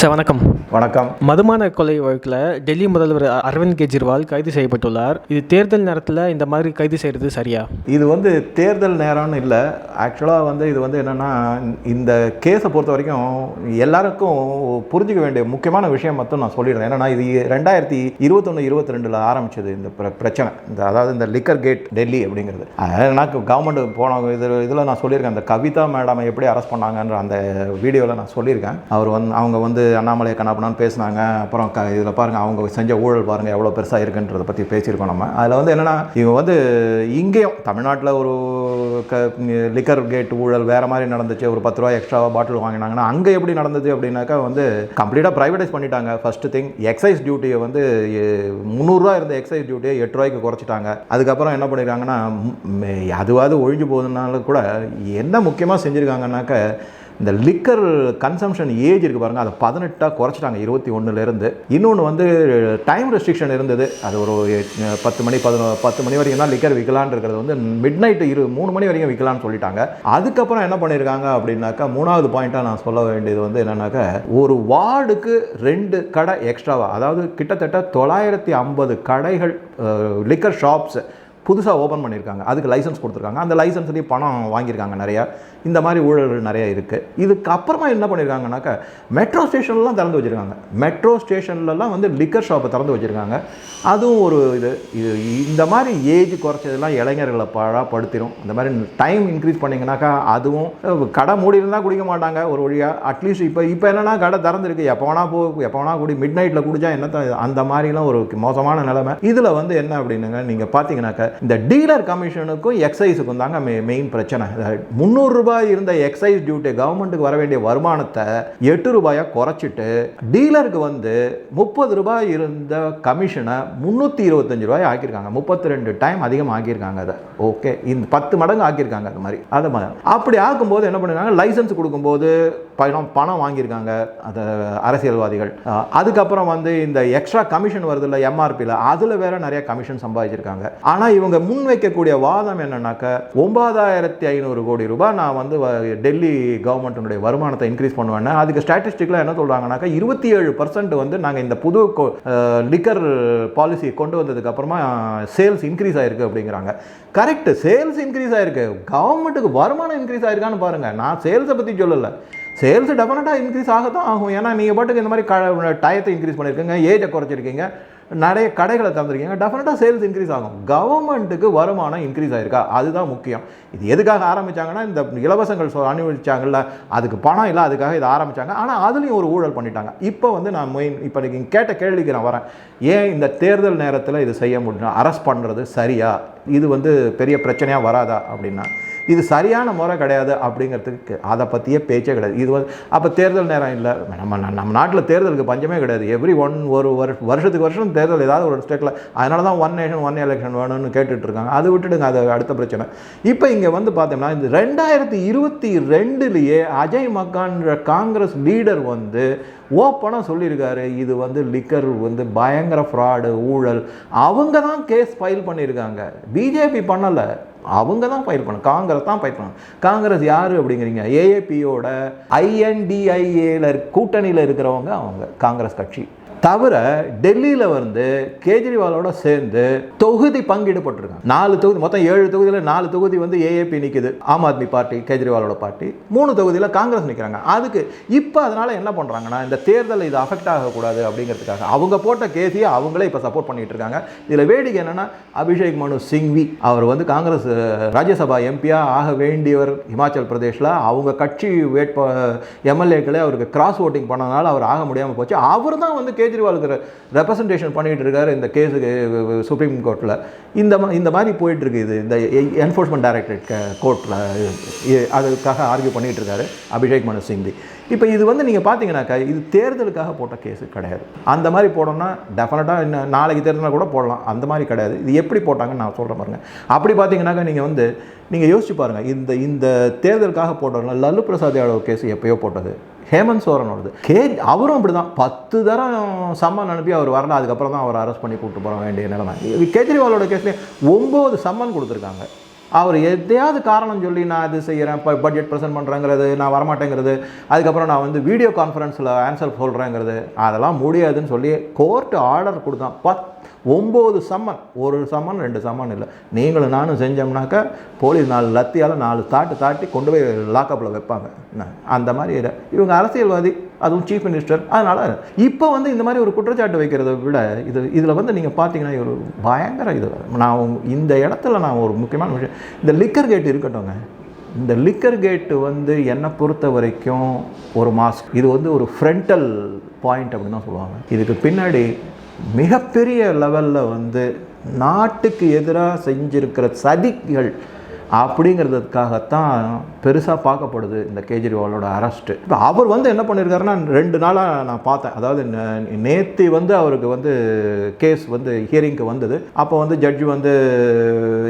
Sir வணக்கம். வணக்கம். மதுமான கொலை வழக்கில் டெல்லி முதல்வர் அரவிந்த் கெஜ்ரிவால் கைது செய்யப்பட்டுள்ளார். இது தேர்தல் நேரத்தில் இந்த மாதிரி கைது செய்கிறது சரியா? இது வந்து தேர்தல் நேரம்னு இல்லை. ஆக்சுவலாக வந்து இது வந்து என்னென்னா இந்த கேஸை பொறுத்த வரைக்கும் எல்லாருக்கும் புரிஞ்சுக்க வேண்டிய முக்கியமான விஷயம் மட்டும் நான் சொல்லிடுறேன். என்னன்னா இது ரெண்டாயிரத்தி இருபத்தொன்று இருபத்தி ரெண்டில் ஆரம்பிச்சது இந்த பிர- பிரச்சனை. இந்த அதாவது இந்த லிக்கர் கேட் டெல்லி அப்படிங்கிறது. எனக்கு கவர்மெண்ட் போன இது இதில் நான் சொல்லியிருக்கேன். அந்த கவிதா மேடம் எப்படி அரெஸ்ட் பண்ணாங்கன்ற அந்த வீடியோவில் நான் சொல்லியிருக்கேன். அவர் வந்து அவங்க வந்து அண்ணாமலை கண்ணாப்பண்ணான்னு பேசினாங்க. அப்புறம் க இதில் பாருங்கள் அவங்க செஞ்ச ஊழல் பாருங்கள் எவ்வளோ பெருசாக இருக்குன்றதை பற்றி பேசியிருக்கோம் நம்ம. அதில் வந்து என்னென்னா இவங்க வந்து இங்கேயும் தமிழ்நாட்டில் ஒரு க லிக்கர் கேட் ஊழல் வேறு மாதிரி நடந்துச்சு. ஒரு பத்து ரூபா எக்ஸ்ட்ராவாக பாட்டில் வாங்கினாங்கன்னா அங்கே எப்படி நடந்தது அப்படின்னாக்கா வந்து கம்ப்ளீட்டாக ப்ரைவேடைஸ் பண்ணிட்டாங்க. ஃபஸ்ட்டு திங் எக்ஸைஸ் டியூட்டியை வந்து முந்நூறுரூவா இருந்த எக்ஸைஸ் டியூட்டியை எட்டு ரூபாய்க்கு குறைச்சிட்டாங்க. அதுக்கப்புறம் என்ன பண்ணியிருக்காங்கன்னா அதுவாது அதுவாவது ஒழிஞ்சு போகுதுனால கூட என்ன முக்கியமாக செஞ்சுருக்காங்கன்னாக்க இந்த லிக்கர் கன்சம்ஷன் ஏஜ் இருக்குது பாருங்கள் அதை பதினெட்டாக குறைச்சிட்டாங்க இருபத்தி ஒன்றுலேருந்து இன்னொன்று வந்து டைம் ரெஸ்ட்ரிக்ஷன் இருந்தது. அது ஒரு பத்து மணி பதினோ பத்து மணி வரைக்கும் தான் லிக்கர் விற்கலான் இருக்கிறது வந்து மிட் நைட் இரு மூணு மணி வரைக்கும் விற்கலான்னு சொல்லிட்டாங்க. அதுக்கப்புறம் என்ன பண்ணியிருக்காங்க அப்படின்னாக்கா மூணாவது பாயிண்ட்டாக நான் சொல்ல வேண்டியது வந்து என்னன்னாக்கா ஒரு வார்டுக்கு ரெண்டு கடை எக்ஸ்ட்ராவாக அதாவது கிட்டத்தட்ட தொள்ளாயிரத்தி ஐம்பது கடைகள் லிக்கர் ஷாப்ஸ் புதுசாக ஓப்பன் பண்ணியிருக்காங்க அதுக்கு லைசன்ஸ் கொடுத்துருக்காங்க. அந்த லைசன்ஸ்லேயும் பணம் வாங்கியிருக்காங்க நிறையா. இந்த மாதிரி ஊழல்கள் நிறைய இருக்குது இதுக்கு அப்புறமா என்ன பண்ணியிருக்காங்கனாக்கா மெட்ரோ ஸ்டேஷன்லாம் திறந்து வச்சுருக்காங்க. மெட்ரோ ஸ்டேஷன்லலாம் வந்து லிக்கர் ஷாப்பை திறந்து வச்சுருக்காங்க. அதுவும் ஒரு இது இது இந்த மாதிரி ஏஜ் குறைச்சதெல்லாம் இளைஞர்களை பழப்படுத்திடும் இந்த மாதிரி டைம் இன்க்ரீஸ் பண்ணிங்கனாக்கா அதுவும் கடை மூடி இருந்தால் குடிக்க மாட்டாங்க ஒரு வழியாக அட்லீஸ்ட் இப்போ இப்போ என்னென்னா கடை திறந்துருக்கு. எப்போ வேணா போ எப்போ வேணா குடி. மிட் நைட்டில் குடித்தா என்ன அந்த மாதிரிலாம் ஒரு மோசமான நிலைமை. இதில் வந்து என்ன அப்படின்னுங்க நீங்கள் பார்த்தீங்கன்னாக்கா இந்த டீலர் கமிஷனுக்கும் எக்ஸைஸுக்கும் தாங்க மெ மெயின் பிரச்சனை. முந்நூறு ரூபாய் இருந்த எக்ஸைஸ் டியூட்டி கவர்மெண்ட்டுக்கு வர வேண்டிய வருமானத்தை எட்டு ரூபாயா குறைச்சிட்டு டீலருக்கு வந்து முப்பது ரூபாய் இருந்த கமிஷனை முந்நூற்றி இருபத்தஞ்சு ரூபாய் ஆக்கியிருக்காங்க. முப்பத்தி ரெண்டு டைம் அதிகமாக ஆக்கியிருக்காங்க அதை. ஓகே இந்த பத்து மடங்கு ஆக்கியிருக்காங்க அது மாதிரி. அது மாதிரி. அப்படி ஆக்கும்போது என்ன பண்ணிருக்காங்க? லைசன்ஸ் கொடுக்கும்போது பணம் பணம் வாங்கியிருக்காங்க அந்த அரசியல்வாதிகள். அதுக்கப்புறம் வந்து இந்த எக்ஸ்ட்ரா கமிஷன் வருது இல்லை எம்ஆர்பியில் அதில் வேற நிறைய கமிஷன் சம்பாதிச்சிருக்காங்க. ஆனால் இவங்க முன் வைக்கக்கூடிய வாதம் என்னன்னாக்க ஒன்பதாயிரத்தி ஐநூறு கோடி ரூபாய் நான் வந்து டெல்லி கவர்மெண்ட்டினுடைய வருமானத்தை இன்க்ரீஸ் பண்ணுவேன் அதுக்கு ஸ்டாட்டிஸ்டிக்கில் என்ன சொல்கிறாங்கனாக்கா இருபத்தி ஏழு பர்சன்ட் வந்து நாங்கள் இந்த புது லிக்கர் பாலிசி கொண்டு வந்ததுக்கு அப்புறமா சேல்ஸ் இன்க்ரீஸ் ஆயிருக்கு அப்படிங்கிறாங்க. கரெக்ட் சேல்ஸ் இன்க்ரீஸ் ஆயிருக்கு. கவர்மெண்ட்டுக்கு வருமானம் இன்க்ரீஸ் ஆயிருக்கான்னு பாருங்கள் நான் சேல்ஸை பற்றி சொல்லலை. சேல்ஸ் டெஃபினட்டாக இன்க்ரீஸ் ஆக தான் ஆகும். ஏன்னா நீங்கள் பாட்டுக்கு இந்த மாதிரி க டயத்தை இன்க்ரீஸ் பண்ணியிருக்கீங்க ஏஜை குறைச்சிருக்கீங்க. நிறைய கடைகளை திறந்துருக்கீங்க. டெஃபினட்டாக சேல்ஸ் இன்க்ரீஸ் ஆகும். கவர்மெண்ட்டுக்கு வருமானம் இன்க்ரீஸ் ஆகிருக்கா அதுதான் முக்கியம். இது எதுக்காக ஆரம்பித்தாங்கன்னா இந்த இலவசங்கள் சொ- அனுபவிச்சாங்கல்ல அதுக்கு பணம் இல்லை அதுக்காக இதை ஆரம்பித்தாங்க ஆனால் அதுலேயும் ஒரு ஊழல் பண்ணிட்டாங்க. இப்போ வந்து நான் மெயின் இப்போ நீங்கள் கேட்ட கேள்விக்கு நான் வரேன். ஏன் இந்த தேர்தல் நேரத்தில் இது செய்ய முடியும் அரெஸ்ட் பண்ணுறது சரியா? இது வந்து பெரிய பிரச்சனையாக வராதா அப்படின்னா இது சரியான முறை கிடையாது அப்படிங்கிறதுக்கு அதை பற்றியே பேச்சே கிடையாது. இது வந்து அப்போ தேர்தல் நேரம் இல்லை. நம்ம நம்ம நாட்டில் தேர்தலுக்கு பஞ்சமே கிடையாது. எவ்ரி ஒன் ஒரு வருஷ வருஷத்துக்கு வருஷம் தேர்தல் ஏதாவது ஒரு ஸ்டேட்டில் அதனால தான் ஒன் நேஷன் ஒன் எலெக்ஷன் வேணும்னு கேட்டுட்டு இருக்காங்க அது விட்டுடுங்க அது அடுத்த பிரச்சனை. இப்போ இங்கே வந்து பார்த்தோம்னா இந்த ரெண்டாயிரத்தி இருபத்தி ரெண்டுலேயே அஜய் மக்கான்ற காங்கிரஸ் லீடர் வந்து ஓப்பனாக சொல்லியிருக்காரு இது வந்து லிக்கர் வந்து பயங்கர ஃப்ராடு ஊழல். அவங்க தான் கேஸ் ஃபைல் பண்ணியிருக்காங்க. பிஜேபி பண்ணலை. அவங்க தான் ஃபைல் பண்ண காங்கிரஸ் தான் ஃபைல் பண்ண. காங்கிரஸ் யார் அப்படிங்கிறீங்க? ஏஏபியோட ஐஎன்டிஐஏல கூட்டணியில் இருக்கிறவங்க அவங்க காங்கிரஸ் கட்சி. தவிர டெல்லியில் வந்து கேஜ்ரிவாலோட சேர்ந்து தொகுதி பங்கீடுபட்டிருக்காங்க. நாலு தொகுதி மொத்தம் ஏழு தொகுதியில் நாலு தொகுதி வந்து ஏஏபி நிற்குது ஆம் ஆத்மி பார்ட்டி கேஜ்ரிவாலோட பார்ட்டி. மூணு தொகுதியில் காங்கிரஸ் நிற்கிறாங்க அதுக்கு இப்போ அதனால் என்ன பண்ணுறாங்கன்னா இந்த தேர்தல் இது அஃபெக்ட் ஆகக்கூடாது அப்படிங்கிறதுக்காக அவங்க போட்ட கேசியை அவங்களே இப்போ சப்போர்ட் பண்ணிட்டு இருக்காங்க இதில் வேடிக்கை என்னென்னா அபிஷேக் மனு சிங்வி அவர் வந்து காங்கிரஸ் ராஜ்யசபா எம்பியாக ஆக வேண்டியவர் இமாச்சல் பிரதேஷில். அவங்க கட்சி வேட்ப எம்எல்ஏக்களே அவருக்கு கிராஸ் ஓட்டிங் பண்ணனால அவர் ஆக முடியாமல் போச்சு. அவர் தான் வந்து கே கேஜ்ரிவாலுக்கு ரெப்ரசன்டேஷன் பண்ணிகிட்டு இருக்காரு இந்த கேஸுக்கு சுப்ரீம் கோர்ட்டில் இந்த மா- இந்த மாதிரி போயிட்டுருக்கு இது. இந்த என்ஃபோர்ஸ்மெண்ட் டைரக்டரேட் கோர்ட்டில் அதுக்காக ஆர்கியூ பண்ணிகிட்டு இருக்காரு அபிஷேக் மனு சிங்வி. இப்போ இது வந்து நீங்கள் பார்த்தீங்கன்னாக்கா இது தேர்தலுக்காக போட்ட கேஸு கிடையாது. அந்த மாதிரி போடணும்னா டெஃபினட்டாக இன்னும் நாளைக்கு தேர்தலில் கூட போடலாம். அந்த மாதிரி கிடையாது. இது எப்படி போட்டாங்கன்னு நான் சொல்கிறேன் பாருங்க. அப்படி பார்த்தீங்கன்னாக்கா நீங்கள் வந்து நீங்கள் யோசிச்சு பாருங்கள் இந்த இந்த தேர்தலுக்காக போட்டோம்னா லல்லு பிரசாத் யாதவ் கேஸ் எப்போயோ போட்டது. ஹேமந்த் சோரனோடது கே அவரும் அப்படி தான் பத்து தரம் சம்மன் அனுப்பி அவர் வரல அதுக்கப்புறம் தான் அவர் அரெஸ்ட் பண்ணி கூப்பிட்டு போக வேண்டிய நிலைமை. இது கேஜ்ரிவாலோட கேஸ்லேயே ஒம்பது சம்மன் கொடுத்துருக்காங்க. அவர் எதையாவது காரணம் சொல்லி நான் இது செய்கிறேன் இப்போ பட்ஜெட் ப்ரெசென்ட் பண்ணுறேங்கிறது நான் வரமாட்டேங்கிறது அதுக்கப்புறம் நான் வந்து வீடியோ கான்ஃபரன்ஸில் ஆன்சர் சொல்கிறேங்கிறது அதெல்லாம் முடியாதுன்னு சொல்லி கோர்ட்டு ஆர்டர் கொடுத்தான். பத் ஒம்பது சம்மன். ஒரு சம்மன் ரெண்டு சம்மன் இல்லை. நீங்களும் நானும் செஞ்சோம்னாக்கா போலீஸ் நாலு லத்தியால் நாலு தாட்டு தாட்டி கொண்டு போய் லாக்கப்பில் வைப்பாங்க. அந்த மாதிரி இவங்க அரசியல்வாதி அதுவும் சீஃப் மினிஸ்டர் அதனால் இப்போ வந்து இந்த மாதிரி ஒரு குற்றச்சாட்டு வைக்கிறத விட இது இதில் வந்து நீங்கள் பார்த்தீங்கன்னா ஒரு பயங்கர இது. நான் இந்த இடத்துல நான் ஒரு முக்கியமான விஷயம். இந்த லிக்கர் கேட் இருக்கட்டும்ங்க. இந்த லிக்கர் கேட்டு வந்து என்னை பொறுத்த வரைக்கும் ஒரு மாஸ்க் இது வந்து ஒரு ஃப்ரண்டல் பாயிண்ட் அப்படின்னு தான் சொல்லுவாங்க. இதுக்கு பின்னாடி மிகப்பெரிய லெவலில் வந்து நாட்டுக்கு எதிராக செஞ்சிருக்கிற சதிகள் அப்படிங்கிறதுக்காகத்தான் பெருசாக பார்க்கப்படுது இந்த கேஜ்ரிவாலோட அரெஸ்ட்டு இப்போ அவர் வந்து என்ன பண்ணியிருக்காருன்னா ரெண்டு நாளாக நான் பார்த்தேன். அதாவது நேற்று வந்து அவருக்கு வந்து கேஸ் வந்து ஹியரிங்க்கு வந்தது. அப்போ வந்து ஜட்ஜு வந்து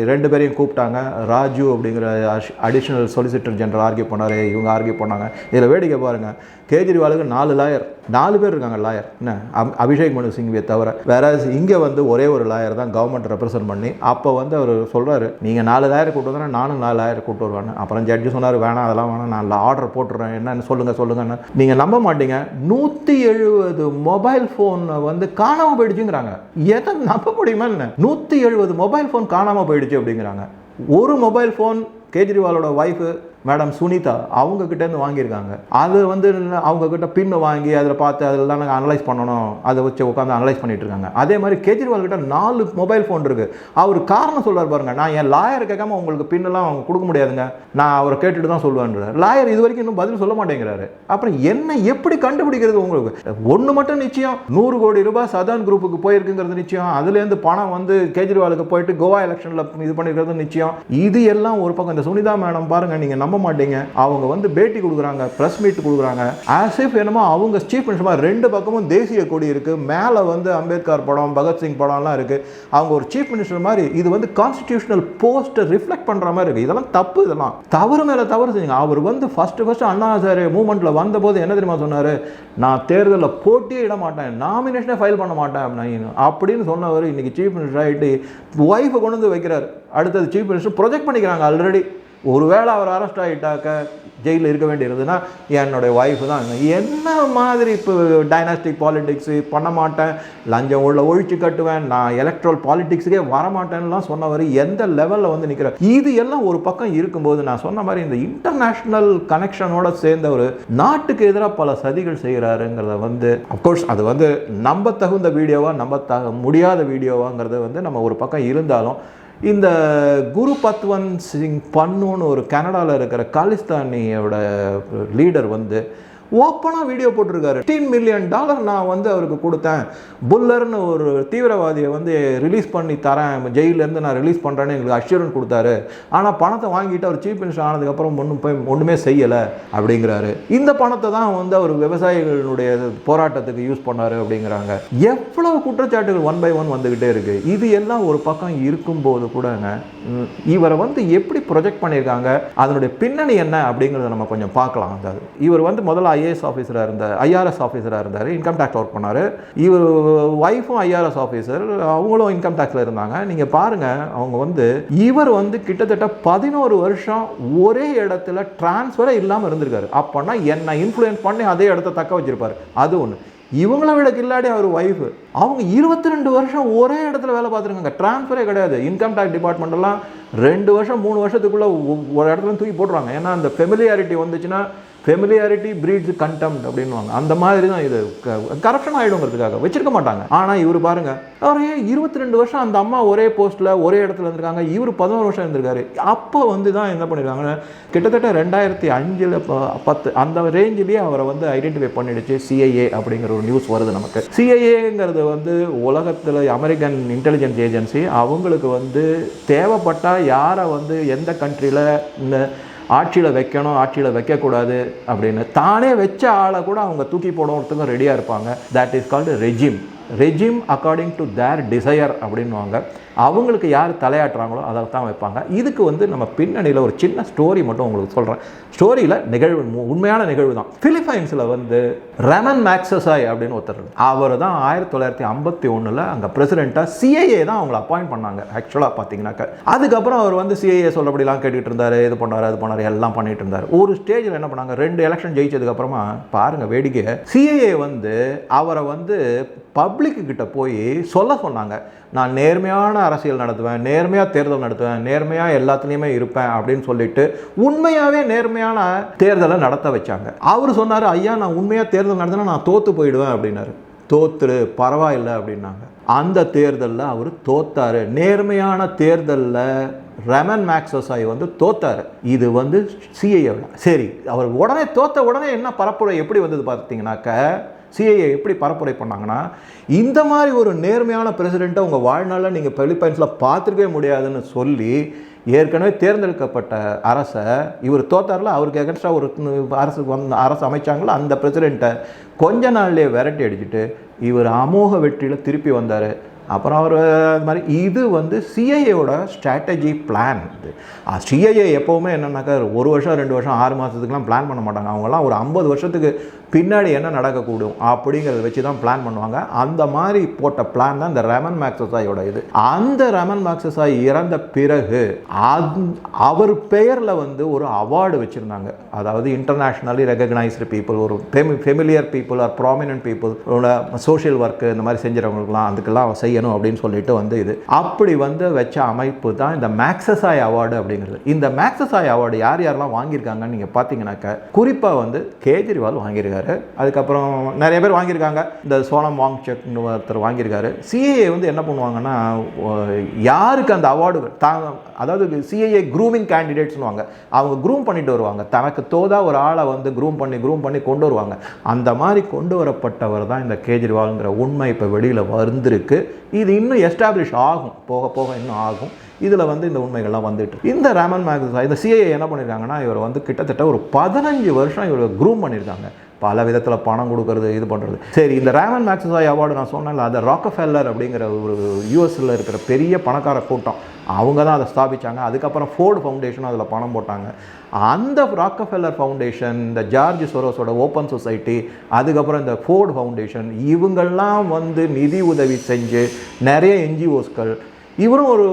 ரெண்டு பேரையும் கூப்பிட்டாங்க. ராஜு அப்படிங்கிற அடிஷ்னல் சொலிசிட்டர் ஜெனரல் ஆர்கியூ பண்ணார். இவங்க ஆர்கியூ பண்ணாங்க. இதில் வேடிக்கை பாருங்கள் கேஜ்ரிவாலுக்கு நாலு லாயர் நாலு பேர் இருக்காங்க லாயர் என்ன? அப்- அபிஷேக் மனு சிங்வியை தவிர. வேற இங்கே வந்து ஒரே ஒரு லாயர் தான் கவர்மெண்ட் ரெப்ரசன்ட் பண்ணி அப்போ வந்து அவர் சொல்கிறாரு நீங்கள் நாலு லாயர் கூப்பிட்டு வந்தா நானும் நாலு லாயர் கூப்பிட்டு வருவானு அப்புறம் ஜட்ஜு சொன்னார் வேணாம் அதெல்லாம் வேணாம் நான் ஆர்டர் போட்டுறேன். என்னன்னு சொல்லுங்கள் சொல்லுங்கன்னு. நீங்கள் நம்ப மாட்டீங்க. நூற்றி எழுபது மொபைல் ஃபோன் வந்து காணாமல் போயிடுச்சுங்கிறாங்க. எதை நம்ப முடியுமா என்ன? நூற்றி எழுபது மொபைல் ஃபோன் காணாமல் போயிடுச்சு அப்படிங்கிறாங்க. ஒரு மொபைல் ஃபோன் கேஜ்ரிவாலோட ஒய்ஃபு மேடம் சுனிதா அவங்க கிட்டேருந்து வாங்கியிருக்காங்க. அது வந்து அவங்கக்கிட்ட பின்னு வாங்கி அதில் பார்த்து அதில் தான் நாங்கள் அனலைஸ் பண்ணணும். அதை வச்சு உட்காந்து அனலைஸ் பண்ணிட்டு இருக்காங்க. அதே மாதிரி கேஜ்ரிவால் கிட்ட நாலு மொபைல் ஃபோன் இருக்குது அவர் காரணம் சொல்றாரு பாருங்க நான் என் லாயர் கேட்காம உங்களுக்கு பின்னெல்லாம் அவங்க கொடுக்க முடியாதுங்க. நான் அவரை கேட்டுட்டு தான் சொல்லுவேன்றார். லாயர் இது வரைக்கும் இன்னும் பதில் சொல்ல மாட்டேங்கிறாரு. அப்புறம் என்ன எப்படி கண்டுபிடிக்கிறது உங்களுக்கு? ஒன்று மட்டும் நிச்சயம். நூறு கோடி ரூபாய் சதான் குரூப்புக்கு போயிருக்குங்கிறது நிச்சயம். அதுலேருந்து பணம் வந்து கேஜ்ரிவாலுக்கு போயிட்டு கோவா எலெக்ஷனில் இது பண்ணிருக்கிறது நிச்சயம். இது எல்லாம் ஒரு பக்கம். இந்த சுனிதா மேடம் பாருங்க நீங்க நம்ப மாட்டீங்க. அவங்க வந்து பேட்டி கொடுக்குறாங்க ப்ரெஸ் மீட் கொடுக்குறாங்க. ஆஸ் இஃப் என்னமோ அவங்க சீஃப் மினிஸ்டர் ரெண்டு பக்கமும் தேசிய கொடி இருக்கு. மேலே வந்து அம்பேத்கர் படம் பகத்சிங் படம்லாம் இருக்கு. அவங்க ஒரு சீஃப் மினிஸ்டர் மாதிரி இது வந்து கான்ஸ்டியூஷனல் போஸ்ட்டை ரிஃப்ளெக்ட் பண்ற மாதிரி இருக்கு. இதெல்லாம் தப்பு இதெல்லாம். தவறு மேல தவறு செஞ்சுங்க. அவர் வந்து ஃபர்ஸ்ட் ஃபர்ஸ்ட் அண்ணா சார் மூவ்மெண்ட்ல வந்தபோது என்ன தெரியுமா சொன்னாரு? நான் தேர்தலில் போட்டியே இட மாட்டேன். நாமினேஷனே ஃபைல் பண்ண மாட்டேன் அப்படின்னு. அப்படின்னு சொன்னவர் இன்னைக்கு சீஃப் மினிஸ்டர் ஆகிட்டு ஒய்ஃபை கொண்டு வந்து வைக்கிறார். அடுத்தது சீஃப் மினிஸ்டர் ப்ரொஜெக்ட் பண்ணிக்கிறாங்க ஆல்ரெடி ஒருவேளை அவர் அரெஸ்ட் ஆகிட்டாக்க ஜெயிலில் இருக்க வேண்டியிருந்ததுன்னா என்னுடைய ஒய்ஃபு தான். என்ன மாதிரி இப்போ டைனாஸ்டிக் பாலிடிக்ஸு பண்ண மாட்டேன் லஞ்சம் உள்ள ஒழிச்சு கட்டுவேன் நான் எலக்ட்ரல் பாலிடிக்ஸுக்கே வரமாட்டேன்னுலாம் சொன்னவர் எந்த லெவலில் வந்து நிற்கிறார் இது எல்லாம் ஒரு பக்கம் இருக்கும்போது நான் சொன்ன மாதிரி இந்த இன்டர்நேஷ்னல் கனெக்ஷனோட சேர்ந்தவர் நாட்டுக்கு எதிராக பல சதிகள் செய்கிறாருங்கிறத வந்து அப்கோர்ஸ் அது வந்து நம்ப தகுந்த வீடியோவாக நம்ப த முடியாத வீடியோவாங்கிறத வந்து நம்ம ஒரு பக்கம் இருந்தாலும் இந்த குரு பத்வந்த் சிங் பன்னுன்னு ஒரு கனடாவில் இருக்கிற காலிஸ்தானியோட லீடர் வந்து ஓப்பனாக வீடியோ போட்டிருக்காரு. 15 மில்லியன் டாலர் நான் வந்து அவருக்கு கொடுத்தேன். புல்லர்னு ஒரு தீவிரவாதியை வந்து ரிலீஸ் பண்ணி தரேன். ஜெயிலேருந்து நான் ரிலீஸ் பண்ணுறேன்னு எங்களுக்கு அஷ்யூரன்ஸ் கொடுத்தாரு. ஆனால் பணத்தை வாங்கிட்டு அவர் சீஃப் மினிஸ்டர் ஆனதுக்கப்புறம் ஒன்றும் போய் ஒன்றுமே செய்யலை அப்படிங்கிறாரு. இந்த பணத்தை தான் வந்து அவர் விவசாயிகளுடைய போராட்டத்துக்கு யூஸ் பண்ணாரு அப்படிங்கிறாங்க. எவ்வளவு குற்றச்சாட்டுகள் ஒன் பை ஒன் வந்துக்கிட்டே இருக்குது இது எல்லாம் ஒரு பக்கம் இருக்கும்போது கூடங்க இவரை வந்து எப்படி ப்ரொஜெக்ட் பண்ணியிருக்காங்க அதனுடைய பின்னணி என்ன அப்படிங்கிறத நம்ம கொஞ்சம் பார்க்கலாம். அதாவது இவர் வந்து முதல்ல ஐஏஎஸ் ஆஃபீஸராக இருந்தார் ஐஆர்எஸ் ஆஃபீஸராக இருந்தார் இன்கம் டேக்ஸ் ஒர்க் பண்ணார். இவர் ஒய்ஃபும் ஐஆர்எஸ் ஆஃபீஸர் அவங்களும் இன்கம் டேக்ஸில் இருந்தாங்க. நீங்கள் பாருங்கள் அவங்க வந்து இவர் வந்து கிட்டத்தட்ட பதினோரு வருஷம் ஒரே இடத்துல டிரான்ஸ்ஃபரே இல்லாமல் இருந்திருக்காரு. அப்போனா என்னை இன்ஃப்ளூயன்ஸ் பண்ணி அதே இடத்த தக்க வச்சிருப்பார். அது ஒன்று இவங்கள விட கில்லாடி அவர் ஒய்ஃபு அவங்க இருபத்தி ரெண்டு வருஷம் ஒரே இடத்துல வேலை பார்த்துருக்காங்க. ட்ரான்ஸ்ஃபரே கிடையாது. இன்கம் டேக்ஸ் டிபார்ட்மெண்ட்டெல்லாம் ரெண்டு வருஷம் மூணு வருஷத்துக்குள்ளே ஒரு இடத்துல தூக்கி போட்டுருவாங்க. ஏன்னா அந்த ஃபெமிலியாரிட்டி வந்துச்சுன்னா ஃபெமிலியாரிட்டி பிரீட்ஸ் கண்டெம்ட் அப்படின்வாங்க அந்த மாதிரி தான் இது கரப்ஷன் ஆகிடுங்கிறதுக்காக வச்சிருக்க மாட்டாங்க. ஆனால் இவர் பாருங்க. அவர் ஏன் இருபத்தி ரெண்டு வருஷம் அந்த அம்மா ஒரே போஸ்ட்டில் ஒரே இடத்துல இருந்திருக்காங்க. இவர் பதினோரு வருஷம் இருந்திருக்காரு. அப்போ வந்து தான் என்ன பண்ணியிருக்காங்க கிட்டத்தட்ட ரெண்டாயிரத்தி அஞ்சில் பத்து அந்த ரேஞ்சிலேயே அவரை வந்து ஐடென்டிஃபை பண்ணிடுச்சு சிஐஏ அப்படிங்கிற ஒரு நியூஸ் வருது நமக்கு. சிஐஏங்கிறது வந்து உலகத்தில் அமெரிக்கன் இன்டெலிஜென்ஸ் ஏஜென்சி அவங்களுக்கு வந்து தேவைப்பட்டால் யாரை வந்து எந்த கண்ட்ரியில் இந்த ஆட்சியில் வைக்கணும் ஆட்சியில் வைக்கக்கூடாது அப்படின்னு. தானே வச்ச ஆளை கூட அவங்க தூக்கி போடுறதுக்கும் ரெடியாக இருப்பாங்க. That is called regime regime according to their desire அப்படின்வாங்க அவங்களுக்கு யார் தலையாட்டுறாங்களோ அதை தான் வைப்பாங்க. இதுக்கு வந்து நம்ம பின்னணியில் ஒரு சின்ன ஸ்டோரி மட்டும் உங்களுக்கு சொல்கிறேன் ஸ்டோரியில் நிகழ்வு மு- உண்மையான நிகழ்வு தான். ஃபிலிப்பைன்ஸில் வந்து ரெமன் மேக்ஸசாய் அப்படின்னு ஒருத்தர் அவர் தான் ஆயிரத்தி தொள்ளாயிரத்தி ஐம்பத்தி ஒன்றில் அங்கே பிரசிடெண்ட்டாக சிஐஏ தான் அவங்களை அப்பாயிண்ட் பண்ணாங்க ஆக்சுவலாக பார்த்தீங்கன்னாக்க. அதுக்கப்புறம் அவர் வந்து சிஐஏ சொல்லபடிலாம் கேட்டுகிட்டு இருந்தார் இது பண்ணார் அது பண்ணார் எல்லாம் பண்ணிட்டு இருந்தார். ஒரு ஸ்டேஜில் என்ன பண்ணாங்க? ரெண்டு எலெக்ஷன் ஜெயிச்சதுக்கப்புறமா பாருங்கள் வேடிக்கை சிஐஏ வந்து அவரை வந்து பப்ளிக்கிட்ட போய் சொல்ல சொன்னாங்க. நான் நேர்மையான அரசியல் நடத்துவேன் நேர்மையாக தேர்தல் நடத்துவேன் நேர்மையாக எல்லாத்துலேயுமே இருப்பேன் அப்படின்னு சொல்லிட்டு உண்மையாகவே நேர்மையான தேர்தலை நடத்த வச்சாங்க. அவர் சொன்னார் ஐயா நான் உண்மையாக தேர்தல் நடத்தினா நான் தோற்று போயிடுவேன் அப்படின்னாரு. தோத்துரு பரவாயில்லை அப்படின்னாங்க. அந்த தேர்தலில் அவர் தோத்தார். நேர்மையான தேர்தலில் ரெமன் மேக்ஸசாய் வந்து தோத்தார். இது வந்து சிஐஏவில் சரி அவர் உடனே தோத்த உடனே என்ன பரப்புரை எப்படி வந்தது பார்த்தீங்கன்னாக்க சிஐஏ எப்படி பரப்புரை பண்ணாங்கன்னா இந்த மாதிரி ஒரு நேர்மையான பிரசிடெண்ட்டை உங்கள் வாழ்நாளில் நீங்கள் பிலிப்பைன்ஸில் பார்த்துருக்கவே முடியாதுன்னு சொல்லி ஏற்கனவே தேர்ந்தெடுக்கப்பட்ட அரசை இவர் தோத்தாரில் அவருக்கு எகன்ஸ்டாக ஒரு அரசு வந்து அரசு அமைச்சாங்களோ அந்த பிரசிடெண்ட்டை கொஞ்ச நாள்லேயே விரட்டி அடிச்சுட்டு இவர் அமோக வெற்றியில் திருப்பி வந்தார். அப்புறம் அவர் அது மாதிரி இது வந்து சிஐஏவோட ஸ்ட்ராட்டஜி பிளான் இது சிஐஏ எப்போவுமே என்னென்னாக்கா ஒரு வருஷம் ரெண்டு வருஷம் ஆறு மாதத்துக்குலாம் பிளான் பண்ண மாட்டாங்க. அவங்கெல்லாம் ஒரு ஐம்பது வருஷத்துக்கு பின்னாடி என்ன நடக்கக்கூடும் அப்படிங்கிறத வச்சு தான் பிளான் பண்ணுவாங்க. அந்த மாதிரி போட்ட பிளான் தான் இந்த ரெமன் மேக்ஸசாயோட இது. அந்த ரெமன் மேக்ஸசாய் இறந்த பிறகு அந் அவர் பெயரில் வந்து ஒரு அவார்டு வச்சுருந்தாங்க. அதாவது இன்டர்நேஷ்னலி ரெகக்னைஸ்டு பீப்புள் ஒரு familiar people or prominent people social work இந்த மாதிரி செஞ்சுறவங்களுக்குலாம் அதுக்கெல்லாம் செய்யணும் அப்படின்னு சொல்லிட்டு வந்து இது. அப்படி வந்து வச்ச அமைப்பு தான் இந்த மேக்ஸசாய் அவார்டு அப்படிங்கிறது. இந்த மேக்ஸசாய் அவார்டு யார் யாரெல்லாம் வாங்கியிருக்காங்கன்னு நீங்கள் பார்த்தீங்கன்னாக்க குறிப்பாக வந்து கேஜ்ரிவால் வாங்கியிருக்காரு. அதுக்கப்புறம் நிறைய பேர் வாங்கியிருக்காங்க. இந்த சோனம் வாங்செக்னு ஒருத்தர் வாங்கியிருக்காரு. சிஏஏ வந்து என்ன பண்ணுவாங்கன்னா யாருக்கு அந்த அவார்டு தாங்க அதாவது சிஏஏ க்ரூமிங் கேண்டிடேட்ஸ்னுவாங்க அவங்க க்ரூம் பண்ணிட்டு வருவாங்க. தனக்கு தோதா ஒரு ஆளை வந்து க்ரூம் பண்ணி க்ரூம் பண்ணி கொண்டு வருவாங்க. அந்த மாதிரி கொண்டு வரப்பட்டவர் தான் இந்த கேஜ்ரிவால்ங்கிற உண்மை இப்போ வெளியில் வந்திருக்கு. இது இன்னும் எஸ்டாப்ளிஷ் ஆகும். போக போக இன்னும் ஆகும். இதில் வந்து இந்த உண்மைகள்லாம் வந்துட்டு இந்த ராமன் மேக்ஸா இந்த சிஏ என்ன பண்ணியிருக்காங்கன்னா இவர் வந்து கிட்டத்தட்ட ஒரு பதினஞ்சு வருஷம் இவர் க்ரூம் பண்ணியிருக்காங்க பல விதத்தில் பணம் கொடுக்கறது இது பண்ணுறது சரி இந்த ரேமன் மேக்ஸசாய் அவார்டு நான் சொன்னேன்ல அந்த ராக்கஃபெல்லர் அப்படிங்கிற ஒரு யூஎஸில் இருக்கிற பெரிய பணக்கார கூட்டம். அவங்க தான் அதை ஸ்தாபிச்சாங்க. அதுக்கப்புறம் ஃபோர்டு ஃபவுண்டேஷன் அதில் பணம் போட்டாங்க. அந்த ராக்கஃபெல்லர் ஃபவுண்டேஷன் இந்த ஜார்ஜ் சொரோஸோட ஓப்பன் சொசைட்டி அதுக்கப்புறம் இந்த ஃபோர்டு ஃபவுண்டேஷன் இவங்கெல்லாம் வந்து நிதி உதவி செஞ்சு நிறைய என்ஜிஓஸ்கள் இவரும் ஒரு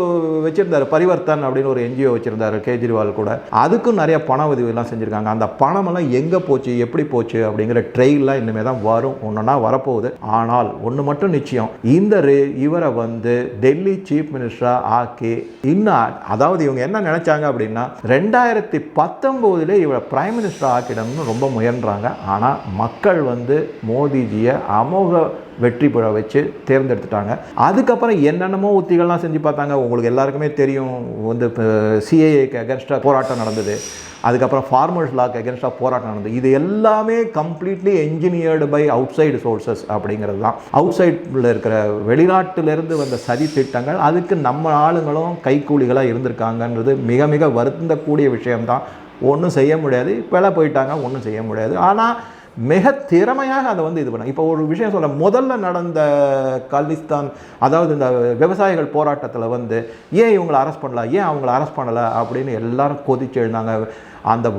வச்சுருந்தார் பரிவர்த்தன் அப்படின்னு ஒரு என்ஜிஓ வச்சுருந்தார் கேஜ்ரிவால் கூட. அதுக்கும் நிறைய பண உதவியெல்லாம் செஞ்சுருக்காங்க. அந்த பணமெல்லாம் எங்கே போச்சு எப்படி போச்சு அப்படிங்கிற ட்ரெயிலாம் இனிமேல் தான் வரும். ஒன்றுனா வரப்போகுது. ஆனால் ஒன்று மட்டும் நிச்சயம். இந்த ரே இவரை வந்து டெல்லி சீஃப் மினிஸ்டராக ஆக்கி இன்னும் அதாவது இவங்க என்ன நினச்சாங்க அப்படின்னா ரெண்டாயிரத்தி பத்தொம்போதுல இவரை பிரைம் மினிஸ்டர் ஆக்கிடணும்னு ரொம்ப முயன்றாங்க. ஆனால் மக்கள் வந்து மோதிஜியை அமோக வெற்றி பெற வச்சு தேர்ந்தெடுத்துட்டாங்க. அதுக்கப்புறம் என்னென்னமோ உத்திகள்லாம் செஞ்சு பார்த்தாங்க. உங்களுக்கு எல்லாருக்குமே தெரியும். வந்து சிஏஏக்கு அகேன்ஸ்டாக போராட்டம் நடந்தது. அதுக்கப்புறம் ஃபார்மர்ஸ் லாக்கு அகேன்ஸ்டாக போராட்டம் நடந்தது. இது எல்லாமே completely engineered by outside sources அப்படிங்கிறது தான். அவுட் சைடில் இருக்கிற வெளிநாட்டிலிருந்து வந்த சதி திட்டங்கள் அதுக்கு நம்ம ஆளுங்களும் கைக்கூலிகளாக இருந்திருக்காங்கன்றது மிக மிக வருந்தக்கூடிய விஷயம்தான். ஒன்றும் செய்ய முடியாது. இப்போலாம் போயிட்டாங்க ஒன்றும் செய்ய முடியாது. ஆனால் மிக திறமையாக அதை வந்து இது பண்ண இப்போ ஒரு விஷயம் சொல்ல முதல்ல நடந்த காலிஸ்தான் அதாவது இந்த விவசாயிகள் போராட்டத்தில் வந்து ஏன் இவங்களை அரெஸ்ட் பண்ணல? ஏன் அவங்கள அரெஸ்ட் பண்ணலை? அப்படின்னு எல்லாரும் கொதிச்சு எழுந்தாங்க. அந்த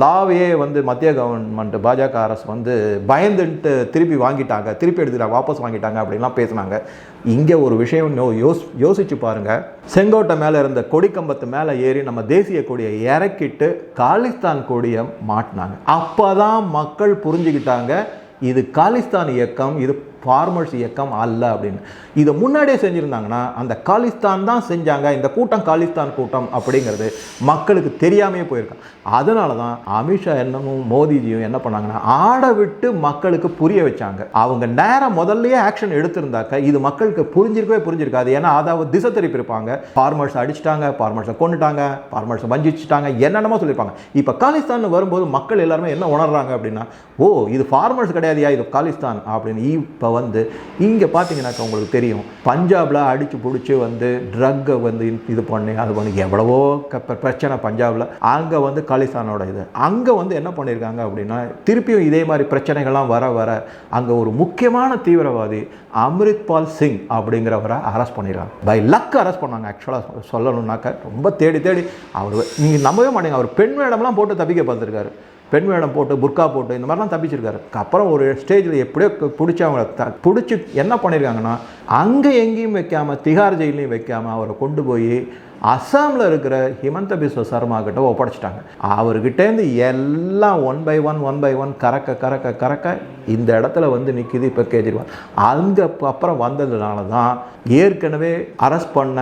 லாவையே வந்து மத்திய கவர்மெண்ட் பாஜக அரசு வந்து பயந்துன்ட்டு திருப்பி வாங்கிட்டாங்க. திருப்பி எடுத்துட்டாங்க வாபஸ் வாங்கிட்டாங்க அப்படின்லாம் பேசுனாங்க. இங்கே ஒரு விஷயம் யோ- யோஸ் யோசிச்சு பாருங்கள் செங்கோட்டை மேலே இருந்த கொடிக்கம்பத்து மேலே ஏறி நம்ம தேசிய கொடியை இறக்கிட்டு காலிஸ்தான் கொடியை மாட்டினாங்க. அப்போ தான் மக்கள் புரிஞ்சுக்கிட்டாங்க இது காலிஸ்தான் இயக்கம் இது ஃபார்மர்ஸ் இயக்கம் அல்ல அப்படின்னு. இதை முன்னாடியே செஞ்சுருந்தாங்கன்னா அந்த காலிஸ்தான் தான் செஞ்சாங்க இந்த கூட்டம் காலிஸ்தான் கூட்டம் அப்படிங்கிறது மக்களுக்கு தெரியாமையே போயிருக்கான் அதனால தான் அமித்ஷா என்னமும் மோடிஜியும் என்ன பண்ணாங்கன்னா ஆட விட்டு மக்களுக்கு புரிய வச்சாங்க. அவங்க நேரம் முதல்லயே ஆக்ஷன் எடுத்திருந்தாக்க இது மக்களுக்கு புரிஞ்சிருக்கவே புரிஞ்சிருக்காது. ஏன்னா அதாவது திசை திருப்பியிருப்பாங்க. ஃபார்மர்ஸ் அடிச்சிட்டாங்க ஃபார்மர்ஸை கொண்டுட்டாங்க ஃபார்மர்ஸை வஞ்சிச்சிட்டாங்க என்னென்னமோ சொல்லியிருப்பாங்க. இப்போ காலிஸ்தான் வரும்போது மக்கள் எல்லாருமே என்ன உணர்றாங்க அப்படின்னா ஓ இது ஃபார்மர்ஸ் கிடையாதுயா இது காலிஸ்தான் அப்படின்னு. இப்போ வந்து இங்கே பார்த்தீங்கன்னாக்கா உங்களுக்கு தெரியும். பஞ்சாபில் அடித்து பிடிச்சி வந்து ட்ரக்கை வந்து இது பண்ணி அது பண்ணி எவ்வளவோ க- பிரச்சனை பஞ்சாபில். அங்கே வந்து காலிஸ்தானோட இது. அங்கே வந்து என்ன பண்ணியிருக்காங்க அப்படின்னா திருப்பியும் இதே மாதிரி பிரச்சனைகள்லாம் வர வர அங்கே ஒரு முக்கியமான தீவிரவாதி அம்ரித்பால் சிங் அப்படிங்கிறவரை அரெஸ்ட் பண்ணிடுறாங்க. பை லக் அரெஸ்ட் பண்ணாங்க ஆக்சுவலாக சொல்லணும்னாக்க. ரொம்ப தேடி தேடி அவர் நீங்கள் நம்பவே மாட்டீங்க. அவர் பெண் மேடம்லாம் போட்டு தப்பிக்க பார்த்துருக்காரு. பெண் வேடம் போட்டு புர்கா போட்டு இந்த மாதிரிலாம் தப்பிச்சிருக்காரு. அப்புறம் ஒரு ஸ்டேஜில் எப்படியோ க- த பிடிச்சி என்ன பண்ணியிருக்காங்கன்னா அங்கே எங்கேயும் வைக்காம திகார் ஜெயிலையும் வைக்காமல் அவரை கொண்டு போய் அஸ்ஸாமில் இருக்கிற ஹிமந்த பிஸ்வ சர்மா கிட்ட ஒப்படைச்சிட்டாங்க. அவர்கிட்டேருந்து எல்லாம் one by one one by one கறக்க கறக்க கறக்க இந்த இடத்துல வந்து நிற்கிது இப்போ கேஜ்ரிவால். அங்கே அப்புறம் வந்ததுனால தான் ஏற்கனவே அரெஸ்ட் பண்ண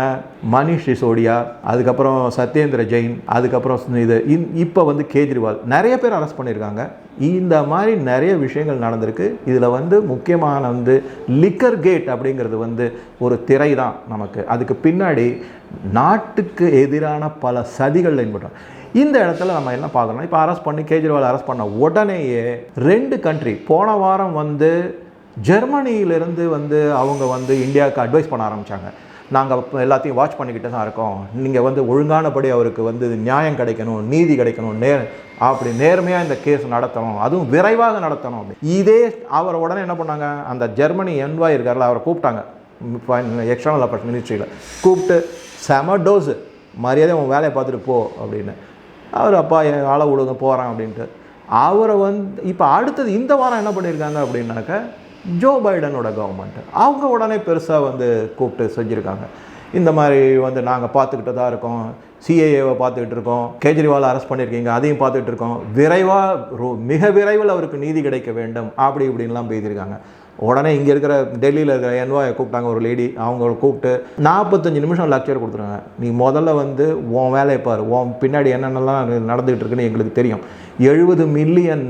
மணிஷ் சிசோடியா அதுக்கப்புறம் சத்யேந்திர ஜெயின் அதுக்கப்புறம் இது இப்போ வந்து கேஜ்ரிவால். நிறைய பேர் அரெஸ்ட் பண்ணியிருக்காங்க இந்த மாதிரி நிறைய விஷயங்கள் நடந்திருக்கு. இதில் வந்து முக்கியமான வந்து லிக்கர் கேட் அப்படிங்கிறது வந்து ஒரு திரை தான் நமக்கு. அதுக்கு பின்னாடி நாட்டுக்கு எதிரான பல சதிகள் ஈடுபட்டோம் இந்த இடத்துல நம்ம என்ன பார்க்கணும் இப்போ அரெஸ்ட் பண்ணி கேஜ்ரிவால் அரெஸ்ட் பண்ண உடனேயே ரெண்டு கண்ட்ரி போன வாரம் வந்து ஜெர்மனியிலிருந்து வந்து அவங்க வந்து இந்தியாவுக்கு அட்வைஸ் பண்ண ஆரம்பித்தாங்க நாங்கள் எல்லாத்தையும் வாட்ச் பண்ணிக்கிட்டு தான் இருக்கோம். நீங்கள் வந்து ஒழுங்கானபடி அவருக்கு வந்து நியாயம் கிடைக்கணும் நீதி கிடைக்கணும் நே அப்படி நேர்மையாக இந்த கேஸ் நடத்தணும். அதுவும் விரைவாக நடத்தணும் அப்படி. இதே அவரை உடனே என்ன பண்ணாங்க? அந்த ஜெர்மனி என்வாய் இருக்கார்ல அவரை கூப்பிட்டாங்க. எக்ஸ்டர்னல் அஃபேர்ஸ் மினிஸ்ட்ரியில் கூப்பிட்டு செம டோஸு மரியாதை உன் வேலையை பார்த்துட்டு போ அப்படின்னு. அவர் அப்பா என் ஆளை விடுங்க போகிறான் அப்படின்ட்டு. அவரை வந்து இப்போ அடுத்தது இந்த வாரம் என்ன பண்ணியிருக்காங்க அப்படின்னாக்க ஜோ பைடனோட கவர்மெண்ட்டு அவங்க உடனே பெருசாக வந்து கூப்பிட்டு செஞ்சுருக்காங்க. இந்த மாதிரி வந்து நாங்கள் பார்த்துக்கிட்டு தான் இருக்கோம் சிஏஏவை பார்த்துக்கிட்டு இருக்கோம். கேஜ்ரிவால் அரெஸ்ட் பண்ணியிருக்கீங்க. அதையும் பார்த்துக்கிட்டு இருக்கோம். விரைவாக மிக விரைவில் அவருக்கு நீதி கிடைக்க வேண்டும். அப்படி இப்படின்லாம் பேசியிருக்காங்க. உடனே இங்கே இருக்கிற டெல்லியில் இருக்கிற என்வாயை கூப்பிட்டாங்க ஒரு லேடி அவங்க கூப்பிட்டு நாற்பத்தஞ்சு நிமிஷம் லெக்சர் கொடுத்துருங்க. நீ முதல்ல வந்து உன் வேலையை பாரு. உன் பின்னாடி என்னென்னலாம் நடந்துகிட்டு இருக்குன்னு எங்களுக்கு தெரியும். எழுபது மில்லியன்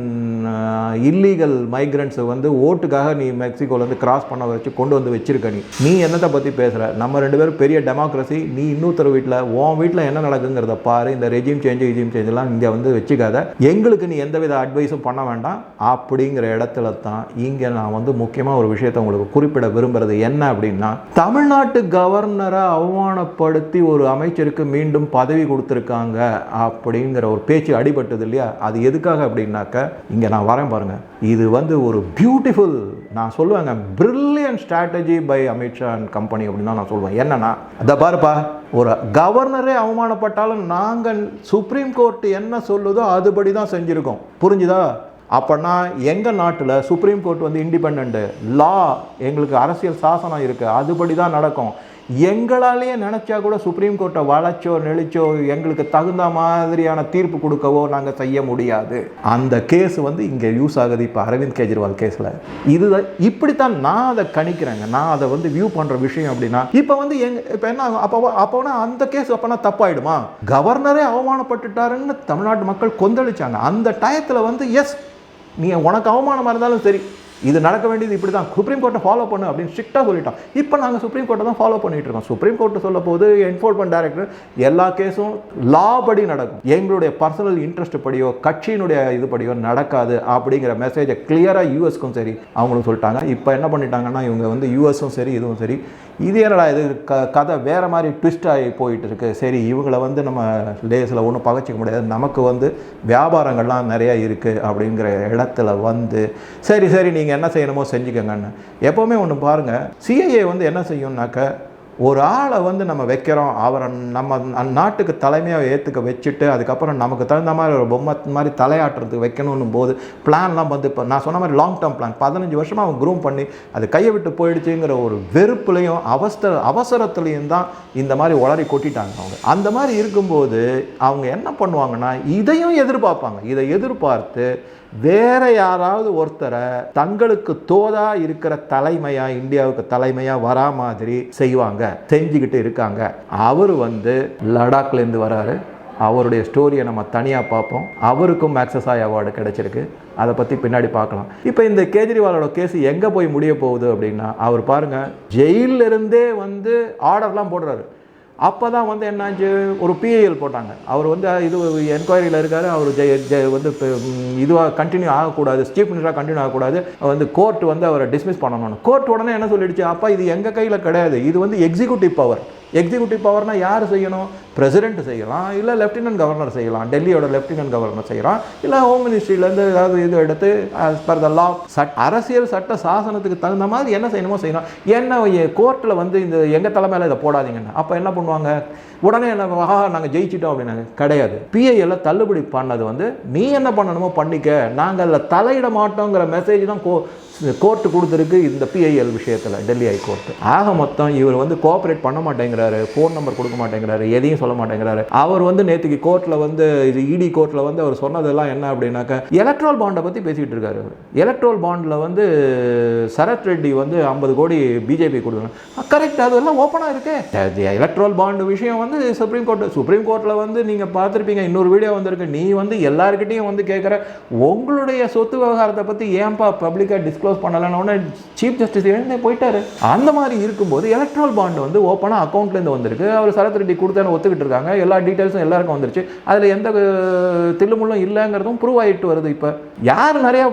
இல்லீகல் மைக்ரண்ட்ஸை வந்து ஓட்டுக்காக நீ மெக்சிகோலேருந்து கிராஸ் பண்ண வச்சு கொண்டு வந்து வச்சிருக்க நீ. நீ என்னத்தை பற்றி பேசுகிற நம்ம ரெண்டு பேரும் பெரிய டெமோக்ரஸி நீ இன்னொருத்தர் வீட்டில் உன் வீட்டில் என்ன நடக்குங்கிறத பாரு. இந்த ரெஜிம் சேஞ்சு ரெஜிம் சேஞ்செல்லாம் இங்கே வந்து வச்சுக்காத. எங்களுக்கு நீ எந்தவித அட்வைஸும் பண்ண வேண்டாம். அப்படிங்கிற இடத்துல தான் இங்கே நான் வந்து முக்கியமாக ஒரு விஷயத்தை உங்களுக்கு குறிப்பிட விரும்புறது என்ன அப்படின்னா தமிழ்நாட்டு கவர்னரை அவமானப்படுத்தி ஒரு அமைச்சருக்கு மீண்டும் பதவி கொடுத்துருக்காங்க அப்படிங்கிற ஒரு பேச்சு அடிபட்டது இல்லையா? அது எதுக்காக அப்படின்னாக்க இங்கே நான் வரேன் பாருங்கள் இது வந்து ஒரு பியூட்டிஃபுல் நான் சொல்லுவேங்க brilliant strategy by Amit Shah and company அப்படின்னு தான் நான் சொல்லுவேன். என்னன்னா அதை பாருப்பா ஒரு கவர்னரே அவமானப்பட்டாலும் நாங்கள் சுப்ரீம் கோர்ட் என்ன சொல்லுதோ அதுபடி தான் செஞ்சுருக்கோம். புரிஞ்சுதா? அப்படின்னா எங்கள் நாட்டில் சுப்ரீம் கோர்ட் வந்து இண்டிபெண்ட்டு லா எங்களுக்கு அரசியல் சாசனம் இருக்குது அதுபடி தான் நடக்கும். எங்களாலேயே நினச்சா கூட சுப்ரீம் கோர்ட்டை வளைச்சோ நெளிச்சோ எங்களுக்கு தகுந்த மாதிரியான தீர்ப்பு கொடுக்கவோ நாங்கள் செய்ய முடியாது. அந்த கேஸ் வந்து இங்கே யூஸ் ஆகுது இப்போ அரவிந்த் கெஜ்ரிவால் கேஸில் இது இப்படித்தான் நான் அதை கணிக்கிறேங்க. நான் அதை வந்து வியூ பண்ணுற விஷயம் அப்படின்னா இப்போ வந்து எங் இப்போ என்ன ஆகும்? அப்போ அப்போனா அந்த கேஸ் அப்போனா தப்பாயிடுமா? கவர்னரே அவமானப்பட்டுட்டாருன்னு தமிழ்நாட்டு மக்கள் கொந்தளிச்சாங்க. அந்த டயத்தில் வந்து எஸ் நீ உனக்கு அவமானமாக இருந்தாலும் சரி இது நடக்க வேண்டியது இப்படி தான் சுப்ரீம் கோர்ட்டை ஃபாலோ பண்ணு அப்படின்னு ஸ்ட்ரிக்டாக சொல்லிட்டோம் இப்போ நாங்கள் சுப்ரீம் கோர்ட்டை தான் ஃபாலோ பண்ணிட்டு இருக்கோம். சுப்ரீம் கோர்ட்டு சொல்ல போது என்ஃபோர்ஸ்மெண்ட் டைரக்டர் எல்லா கேஸும் லா படி நடக்கும். எங்களுடைய பர்சனல் இன்ட்ரெஸ்ட் படியோ கட்சியினுடைய இது படியோ நடக்காது அப்படிங்கிற மெசேஜை கிளியராக யூஎஸ்க்கும் சரி அவங்களும் சொல்லிட்டாங்க. இப்போ என்ன பண்ணிட்டாங்கன்னா இவங்க வந்து யூஎஸும் சரி இதுவும் சரி. இது என்னடா இது? க கதை வேறு மாதிரி ட்விஸ்ட் ஆகி போயிட்டு இருக்கு சரி இவங்களை வந்து நம்ம லேஸில் ஒன்றும் பகச்சிக்க முடியாது. நமக்கு வந்து வியாபாரங்கள்லாம் நிறையா இருக்குது அப்படிங்கிற இடத்துல வந்து சரி சரி நீங்கள் என்ன செய்யணுமோ செஞ்சுக்கோங்கன்னு. எப்போவுமே ஒன்று பாருங்கள் சிஐஏ வந்து என்ன செய்யும்னாக்க ஒரு ஆளை வந்து நம்ம வைக்கிறோம் அவரை நம்ம நாட்டுக்கு தலைமையாக ஏற்றுக்க வச்சுட்டு அதுக்கப்புறம் நமக்கு தகுந்த மாதிரி ஒரு பொம்மை மாதிரி தலையாட்டுறதுக்கு வைக்கணும் போது பிளான்லாம் வந்து இப்போ நான் சொன்ன மாதிரி லாங் டேர்ம் பிளான் பதினஞ்சு வருஷமாக அவன் க்ரூம் பண்ணி அது கையை விட்டு போயிடுச்சுங்கிற ஒரு வெறுப்புலையும் அவசர அவசரத்துலையும் தான் இந்த மாதிரி உளறி கொட்டிட்டாங்க அவங்க. அந்த மாதிரி இருக்கும்போது அவங்க என்ன பண்ணுவாங்கன்னா இதையும் எதிர்பார்ப்பாங்க. இதை எதிர்பார்த்து வேற யாராவது ஒருத்தரை தங்களுக்கு தோதா இருக்கிற தலைமையா இந்தியாவுக்கு தலைமையா வரா மாதிரி செய்வாங்க செஞ்சுக்கிட்டு இருக்காங்க. அவர் வந்து லடாக்ல இருந்து வராரு. அவருடைய ஸ்டோரியை நம்ம தனியாக பார்ப்போம். அவருக்கும் மேக்ஸஸாய் அவார்டு கிடைச்சிருக்கு. அதை பற்றி பின்னாடி பார்க்கலாம். இப்போ இந்த கேஜ்ரிவாலோட கேஸ் எங்கே போய் முடிய போகுது அப்படின்னா அவர் பாருங்கள் ஜெயிலிருந்தே இருந்தே வந்து ஆர்டர்லாம் போடுறாரு. அப்போ தான் வந்து என்னாச்சு? ஒரு பிஐஎல் போட்டாங்க. அவர் வந்து இது என்கொயரியில் இருக்கார். அவர் ஜெய ஜெய வந்து இதுவாக கண்டினியூ ஆகக்கூடாது. சீஃப் மினிஸ்டராக கண்டினியூ ஆகக்கூடாது. வந்து கோர்ட் வந்து அவரை டிஸ்மிஸ் பண்ணணும் கோர்ட் உடனே என்ன சொல்லிடுச்சு? அப்பா இது எங்கள் கையில் கிடையாது. இது வந்து எக்ஸிக்யூட்டிவ் பவர் எக்ஸிக்யூட்டிவ் பவர்னால் யார் செய்யணும்? பிரசிடென்ட் செய்யலாம் இல்லை லெஃப்டினன்ட் கவர்னர் செய்யலாம் டெல்லியோட லெஃப்டினன்ட் கவர்னர் செய்யலாம் இல்லை ஹோம் மினிஸ்ட்ரியிலேருந்து ஏதாவது இது எடுத்து ஆஸ் பர் த லா சட் அரசியல் சட்ட சாசனத்துக்கு தகுந்த மாதிரி என்ன செய்யணுமோ செய்யணும் என்ன கோர்ட்டில் வந்து இந்த எங்கள் தலைமையில் இதை போடாதீங்கன்னு. அப்போ என்ன பண்ணுவாங்க? உடனே என்ன ஆஹா நாங்கள் ஜெயிச்சிட்டோம் அப்படின்னாங்க. கிடையாது. பிஐஎல்ல தள்ளுபடி பண்ணது வந்து நீ என்ன பண்ணணுமோ பண்ணிக்க. நாங்கள் அதில் தலையிட மாட்டோங்கிற மெசேஜ் தான் கோ கோர்ட்டு கொடுத்துருக்கு இந்த பிஐஎல் விஷயத்தில் டெல்லி ஹைகோர்ட்டு ஆக மொத்தம் இவர் வந்து கோஆப்ரேட் பண்ண மாட்டேங்கிற மாட்டேங்கிறாரு ஃபோன் நம்பர் கொடுக்க மாட்டேங்கிறாரு எதையும் சொல்ல மாட்டேங்கிறாரு அவர் வந்து நேற்றுக்கு கோர்ட்டில் வந்து இது இடி கோர்ட்டில் வந்து அவர் சொன்னதெல்லாம் என்ன அப்படின்னாக்கா எலக்ட்ரோல் பாண்டை பற்றி பேசிக்கிட்டு இருக்காரு அவர். எலக்ட்ரோல் பாண்டில் வந்து சரத் ரெட்டி வந்து ஐம்பது கோடி பிஜேபி கொடுக்கணும். கரெக்ட் அதெல்லாம் ஓப்பனாக இருக்கு. எலக்ட்ரோல் பாண்டு விஷயம் வந்து சுப்ரீம் கோர்ட் சுப்ரீம் கோர்ட்டில் வந்து நீங்கள் பார்த்துருப்பீங்க இன்னொரு வீடியோ வந்திருக்கு. நீ வந்து எல்லாருக்கிட்டையும் வந்து கேட்குற உங்களுடைய சொத்து விவகாரத்தை பற்றி ஏன்பா பப்ளிக்காக டிஸ்க்ளோஸ் பண்ணலன்னு சீஃப் ஜஸ்டிஸ் போயிட்டாரு. அந்த மாதிரி இருக்கும்போது எலக்ட்ரால் பாண்டு வந்து ஓப்பனாக அக்கௌண்ட் அக்கௌண்ட்லேருந்து வந்திருக்கு. அவர் சரத் ரெட்டி கொடுத்தேன்னு ஒத்துக்கிட்டு இருக்காங்க. எல்லா டீட்டெயில்ஸும் எல்லாருக்கும் வந்துருச்சு. அதில் எந்த தில்லுமுள்ளும் இல்லைங்கிறதும் ப்ரூவ் ஆகிட்டு வருது இப்போ. யார் நிறையா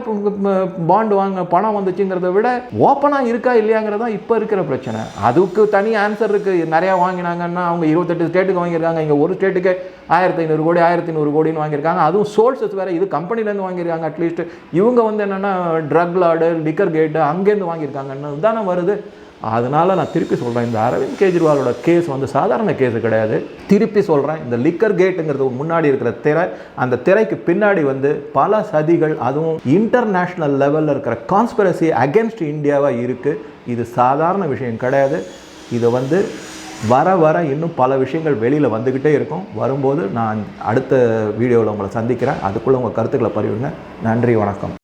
பாண்டு வாங்க பணம் வந்துச்சுங்கிறத விட ஓப்பனாக இருக்கா இல்லையாங்கிறது தான் இப்போ இருக்கிற பிரச்சனை. அதுக்கு தனி ஆன்சர் இருக்குது நிறையா வாங்கினாங்கன்னா அவங்க இருபத்தெட்டு ஸ்டேட்டுக்கு வாங்கியிருக்காங்க. இங்கே ஒரு ஸ்டேட்டுக்கு ஆயிரத்தி ஐநூறு கோடி ஆயிரத்தி நூறு கோடின்னு வாங்கியிருக்காங்க. அதுவும் சோர்ஸஸ் வேறு. இது கம்பெனிலேருந்து வாங்கியிருக்காங்க அட்லீஸ்ட் இவங்க வந்து என்னென்னா ட்ரக் லாடு லிக்கர் கேட்டு அங்கேருந்து வாங்கியிருக்காங்கன்னு தானே வருது. அதனால் நான் திருப்பி சொல்கிறேன் இந்த அரவிந்த் கெஜ்ரிவாலோட கேஸ் வந்து சாதாரண கேஸ் கிடையாது. திருப்பி சொல்கிறேன் இந்த லிக்கர் கேட்டுங்கிறது முன்னாடி இருக்கிற திரை அந்த திரைக்கு பின்னாடி வந்து பல சதிகள் அதுவும் இன்டர்நேஷ்னல் லெவலில் இருக்கிற கான்ஸ்பிரசி அகேன்ஸ்ட் இந்தியாவாக இருக்குது இது சாதாரண விஷயம் கிடையாது. இதை வந்து வர வர இன்னும் பல விஷயங்கள் வெளியில் வந்துக்கிட்டே இருக்கும். வரும்போது நான் அடுத்த வீடியோவில் உங்களை சந்திக்கிறேன். அதுக்குள்ளே உங்கள் கருத்துக்களை பதிவிடுங்க நன்றி வணக்கம்.